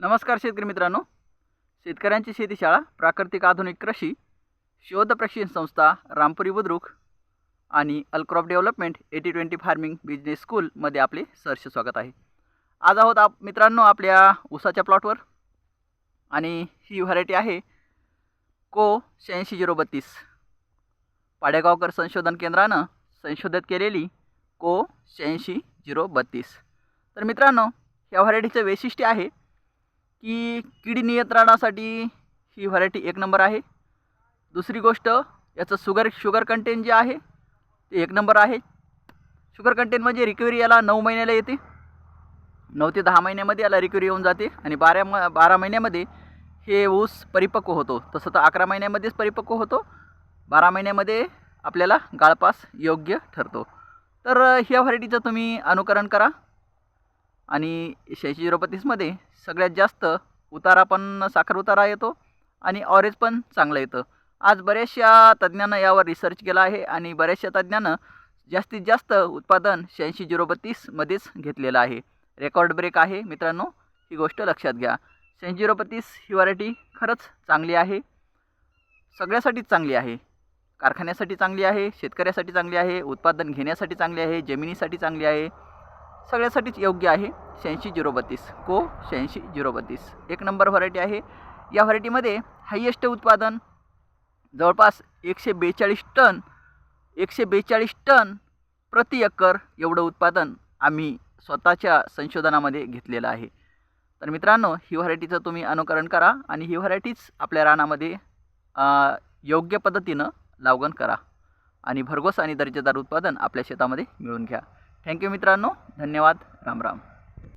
नमस्कार शेतकरी मित्रांनो. शेतकऱ्यांची शेतीशाळा प्राकृतिक आधुनिक कृषी शोध प्रशिक्षण संस्था रामपुरी बुद्रुक आणि अल्क्रॉप development eighty twenty farming business स्कूलमध्ये आपले सहर्ष स्वागत आहे. आज आहोत आप मित्रांनो आपल्या ऊसाच्या प्लॉटवर आणि ही व्हरायटी आहे को शहाऐंशी झिरो बत्तीस. पाडेगावकर संशोधन केंद्रानं संशोधित केलेली को शहाऐंशी झिरो बत्तीस. तर मित्रांनो ह्या व्हरायटीचं वैशिष्ट्य आहे की कीड नियंत्रणासाठी ही व्हरायटी एक नंबर आहे. दुसरी गोष्ट याचं शुगर शुगर कंटेंट जे आहे ते एक नंबर आहे. शुगर कंटेंट म्हणजे रिकव्हरी याला नऊ महिन्याला येते. नऊ ते दहा महिन्यामध्ये याला रिकव्हरी येऊन जाते. आणि बारा म बारा महिन्यामध्ये हे ऊस परिपक्व होतो. तसं तर अकरा महिन्यामध्येच परिपक्व होतो. बारा महिन्यामध्ये आपल्याला गाळपास योग्य ठरतो. तर ह्या व्हरायटीचं तुम्ही अनुकरण करा. आणि शहाऐंशी झिरो बत्तीसमध्ये सगळ्यात जास्त उतारा पण साखर उतारा येतो आणि ऑरेज पण चांगलं येतं. आज बऱ्याचशा तज्ज्ञानं यावर रिसर्च केला आहे आणि बऱ्याचशा तज्ज्ञानं जास्तीत जास्त उत्पादन शहाऐंशी झिरो बत्तीसमध्येच घेतलेलं आहे. रेकॉर्ड ब्रेक आहे मित्रांनो ही गोष्ट लक्षात घ्या. शहाऐंशी झिरो बत्तीस ही व्हरायटी खरंच चांगली आहे. सगळ्यासाठीच चांगली आहे. कारखान्यासाठी चांगली आहे शेतकऱ्यासाठी चांगली आहे उत्पादन घेण्यासाठी चांगली आहे जमिनीसाठी चांगली आहे. सगळ्यासाठीच योग्य आहे शहाऐंशी झिरो बत्तीस. को शहाऐंशी झिरो बत्तीस. एक नंबर व्हरायटी आहे. या व्हरायटीमध्ये हायेस्ट उत्पादन जवळपास एकशे बेचाळीस टन एकशे बेचाळीस टन प्रति एकर एवढं उत्पादन आम्ही स्वतःच्या संशोधनामध्ये घेतलेलं आहे. तर मित्रांनो ही व्हरायटीचं तुम्ही अनुकरण करा आणि ही व्हरायटीच आपल्या रानामध्ये योग्य पद्धतीनं लागवण करा आणि भरघोस आणि दर्जेदार उत्पादन आपल्या शेतामध्ये मिळून घ्या. थँक्यू मित्रांनो. धन्यवाद. राम राम.